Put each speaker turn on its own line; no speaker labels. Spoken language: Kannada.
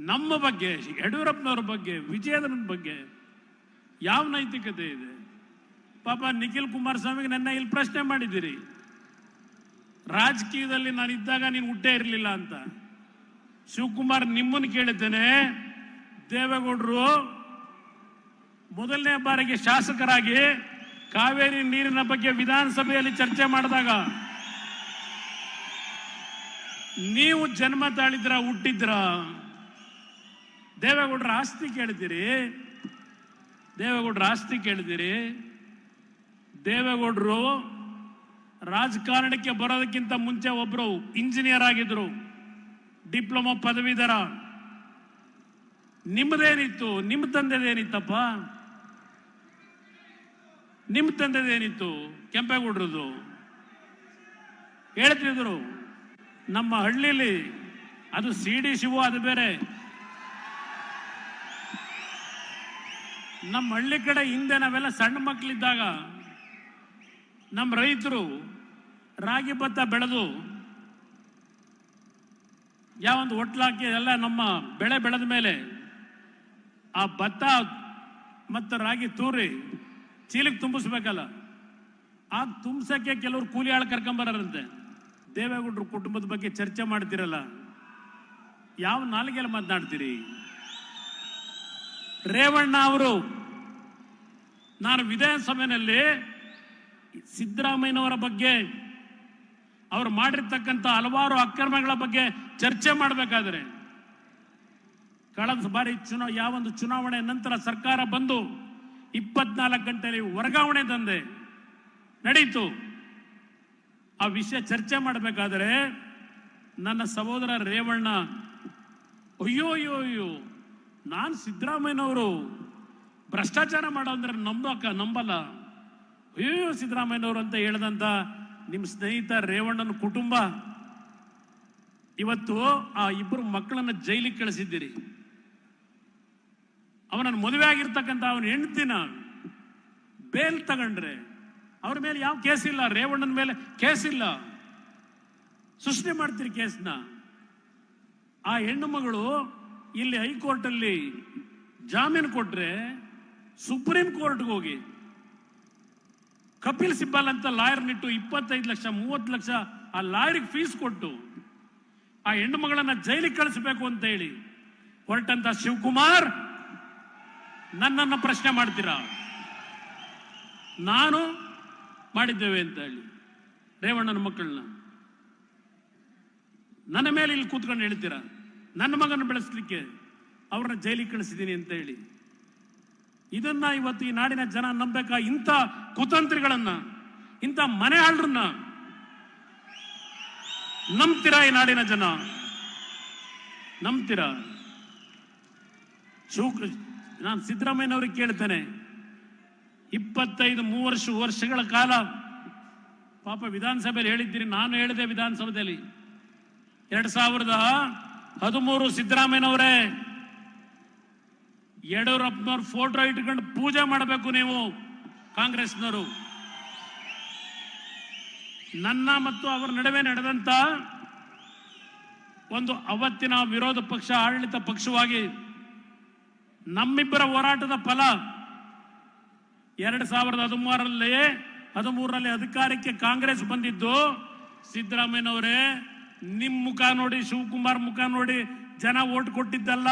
ನಮ್ಮ ಬಗ್ಗೆ, ಯಡಿಯೂರಪ್ಪನವ್ರ ಬಗ್ಗೆ, ವಿಜಯೇಂದ್ರನ ಬಗ್ಗೆ ಯಾವ ನೈತಿಕತೆ ಇದೆ? ಪಾಪ ನಿಖಿಲ್ ಕುಮಾರಸ್ವಾಮಿಗೆ ನನ್ನ ಇಲ್ಲಿ ಪ್ರಶ್ನೆ ಮಾಡಿದ್ದೀರಿ. ರಾಜಕೀಯದಲ್ಲಿ ನಾನು ಇದ್ದಾಗ ನೀನು ಹುಟ್ಟೇ ಇರಲಿಲ್ಲ ಅಂತ. ಶಿವಕುಮಾರ್ ನಿಮ್ಮನ್ನು ಕೇಳಿದ್ದೇನೆ. ದೇವೇಗೌಡರು ಮೊದಲನೇ ಬಾರಿಗೆ ಶಾಸಕರಾಗಿ ಕಾವೇರಿ ನೀರಿನ ಬಗ್ಗೆ ವಿಧಾನಸಭೆಯಲ್ಲಿ ಚರ್ಚೆ ಮಾಡಿದಾಗ ನೀವು ಜನ್ಮ ತಾಳಿದ್ರ ಹುಟ್ಟಿದ್ರ? ದೇವೇಗೌಡರ ಆಸ್ತಿ ಕೇಳಿದಿರಿ ದೇವೇಗೌಡರ ಆಸ್ತಿ ಕೇಳಿದಿರಿ ದೇವೇಗೌಡರು ರಾಜಕಾರಣಕ್ಕೆ ಬರೋದಕ್ಕಿಂತ ಮುಂಚೆ ಒಬ್ಬರು ಇಂಜಿನಿಯರ್ ಆಗಿದ್ರು, ಡಿಪ್ಲೊಮಾ ಪದವೀಧರ. ನಿಮ್ಮದೇನಿತ್ತು ನಿಮ್ಮ ತಂದೆದೇನಿತ್ತಪ್ಪ? ನಿಮ್ಮ ತಂದೆದೇನಿತ್ತು ಕೆಂಪೇಗೌಡ್ರದು? ಹೇಳ್ತಿದ್ರು, ನಮ್ಮ ಹಳ್ಳಿಲಿ ಅದು ಸಿ ಡಿ ಶಿವು ಅದು ಬೇರೆ. ನಮ್ಮ ಹಳ್ಳಿ ಕಡೆ ಹಿಂದೆ ನಾವೆಲ್ಲ ಸಣ್ಣ ಮಕ್ಕಳಿದ್ದಾಗ ನಮ್ಮ ರೈತರು ರಾಗಿ ಭತ್ತ ಬೆಳೆದು ಯಾವೊಂದು ಒಟ್ಲಾಕಿ ಎಲ್ಲ ನಮ್ಮ ಬೆಳೆ ಬೆಳೆದ ಮೇಲೆ ಆ ಭತ್ತ ಮತ್ತು ರಾಗಿ ತೂರಿ ಚೀಲಕ್ಕೆ ತುಂಬಿಸ್ಬೇಕಲ್ಲ ಆ ತುಂಬಿಸೋಕ್ಕೆ ಕೆಲವರು ಕೂಲಿ ಆಳು ಕರ್ಕೊಂಬರಂತೆ ದೇವೇಗೌಡರು ಕುಟುಂಬದ ಬಗ್ಗೆ ಚರ್ಚೆ ಮಾಡ್ತಿರಲ್ಲ, ಯಾವ ನಾಲಿಗೆಯಲ್ಲಿ ಮಾತನಾಡ್ತೀರಿ? ರೇವಣ್ಣ ಅವರು, ನಾನು ವಿಧಾನಸಭೆಯಲ್ಲಿ ಸಿದ್ದರಾಮಯ್ಯನವರ ಬಗ್ಗೆ, ಅವರು ಮಾಡಿರ್ತಕ್ಕಂಥ ಹಲವಾರು ಅಕ್ರಮಗಳ ಬಗ್ಗೆ ಚರ್ಚೆ ಮಾಡಬೇಕಾದ್ರೆ, ಕಳೆದ ಬಾರಿ ಯಾವ ಯಾವೊಂದು ಚುನಾವಣೆ ನಂತರ ಸರ್ಕಾರ ಬಂದು ಇಪ್ಪತ್ನಾಲ್ಕು ಗಂಟೆಯಲ್ಲಿ ವರ್ಗಾವಣೆ ತಂದೆ ನಡೀತು. ಆ ವಿಷಯ ಚರ್ಚೆ ಮಾಡಬೇಕಾದ್ರೆ, ನನ್ನ ಸಹೋದರ ರೇವಣ್ಣ, ಅಯ್ಯೋ ಅಯ್ಯೋ ಅಯ್ಯೋ ನಾನು ಸಿದ್ದರಾಮಯ್ಯನವರು ಭ್ರಷ್ಟಾಚಾರ ಮಾಡೋ ನಂಬಕ ನಂಬಲ್ಲ. ಅಯ್ಯೋ ಸಿದ್ದರಾಮಯ್ಯನವರು ಅಂತ ಹೇಳ್ದಂತ ನಿಮ್ಮ ಸ್ನೇಹಿತ ರೇವಣ್ಣನ ಕುಟುಂಬ. ಇವತ್ತು ಆ ಇಬ್ಬರು ಮಕ್ಕಳನ್ನ ಜೈಲಿಗೆ ಕಳಿಸಿದ್ದೀರಿ. ಅವನನ್ನು ಮದುವೆ ಆಗಿರ್ತಕ್ಕಂಥ ಅವನ ಹೆಂಡತಿನ ಬೇಲ್ ತಗೊಂಡ್ರೆ ಅವ್ರ ಮೇಲೆ ಯಾವ ಕೇಸ್ ಇಲ್ಲ. ರೇವಣ್ಣನ ಮೇಲೆ ಕೇಸ್ ಇಲ್ಲ. ಸೃಷ್ಟಿ ಮಾಡ್ತೀರಿ ಕೇಸ್ನ ಆ ಹೆಣ್ಣು ಮಗಳು ಇಲ್ಲಿ ಹೈಕೋರ್ಟ್ ಅಲ್ಲಿ ಜಾಮೀನು ಕೊಟ್ರೆ ಸುಪ್ರೀಂ ಕೋರ್ಟ್ಗೆ ಹೋಗಿ. ಕಪಿಲ್ ಸಿಬ್ಬಲ್ ಅಂತ ಲಾಯರ್ ನಿಟ್ಟು ಇಪ್ಪತ್ತೈದು ಲಕ್ಷ, ಮೂವತ್ತು ಲಕ್ಷ ಆ ಲಾಯರ್ಗೆ ಫೀಸ್ ಕೊಟ್ಟು ಆ ಹೆಣ್ಣು ಮಗಳನ್ನ ಜೈಲಿಗೆ ಕಳಿಸಬೇಕು ಅಂತ ಹೇಳಿ ಹೊರಟಂತ ಶಿವಕುಮಾರ್, ನನ್ನನ್ನು ಪ್ರಶ್ನೆ ಮಾಡ್ತೀರಾ? ನಾನು ಮಾಡಿದ್ದೇವೆ ಅಂತ ಹೇಳಿ. ರೇವಣ್ಣನ ಮಕ್ಕಳನ್ನ. ನನ್ನ ಮೇಲೆ ಇಲ್ಲಿ ಕೂತ್ಕೊಂಡು ಹೇಳ್ತೀರಾ? ನನ್ನ ಮಗನ ಬೆಳೆಸಲಿಕ್ಕೆ ಅವ್ರನ್ನ ಜೈಲಿಗೆ ಕಳಿಸಿದ್ದೀನಿ ಅಂತ ಹೇಳಿ. ಇದನ್ನ ಇವತ್ತು ಈ ನಾಡಿನ ಜನ ನಂಬೇಕಾ ಇಂಥ ಕುತಂತ್ರಿಗಳನ್ನ, ಇಂಥ ಮನೆ ಆಳ್ರನ್ನ ನಂಬ್ತೀರಾ ಈ ನಾಡಿನ ಜನ? ನಂಬ್ತೀರಾ? ಶಿವ ನಾನು ಸಿದ್ದರಾಮಯ್ಯನವ್ರಿಗೆ ಕೇಳ್ತೇನೆ. ಇಪ್ಪತ್ತೈದು, ಮೂವರ್ಷ, ವರ್ಷಗಳ ಕಾಲ ಪಾಪ ವಿಧಾನಸಭೆಯಲ್ಲಿ ಹೇಳಿದ್ದೀರಿ, ನಾನು ಹೇಳಿದೆ ವಿಧಾನಸಭೆಯಲ್ಲಿ ಎರಡ್ ಸಾವಿರದ ಹದಿಮೂರು ಸಿದ್ದರಾಮಯ್ಯನವರೇ, ಯಡಿಯೂರಪ್ಪನವ್ರ ಫೋಟೋ ಇಟ್ಕೊಂಡು ಪೂಜೆ ಮಾಡಬೇಕು ನೀವು ಕಾಂಗ್ರೆಸ್ನವರು. ನನ್ನ ಮತ್ತು ಅವರ ನಡುವೆ ನಡೆದಂತ ಒಂದು ಅವತ್ತಿನ ವಿರೋಧ ಪಕ್ಷ, ಆಡಳಿತ ಪಕ್ಷವಾಗಿ ನಮ್ಮಿಬ್ಬರ ಹೋರಾಟದ ಫಲ ಎರಡು ಸಾವಿರದ ಹದಿಮೂರರಲ್ಲಿ ಹದಿಮೂರರಲ್ಲಿ ಅಧಿಕಾರಕ್ಕೆ ಕಾಂಗ್ರೆಸ್ ಬಂದಿದ್ದು ಸಿದ್ದರಾಮಯ್ಯನವರೇ. ನಿಮ್ ಮುಖ ನೋಡಿ ಶಿವಕುಮಾರ್ ಮುಖ ನೋಡಿ ಜನ ಓಟ್ ಕೊಟ್ಟಿದ್ದಲ್ಲ.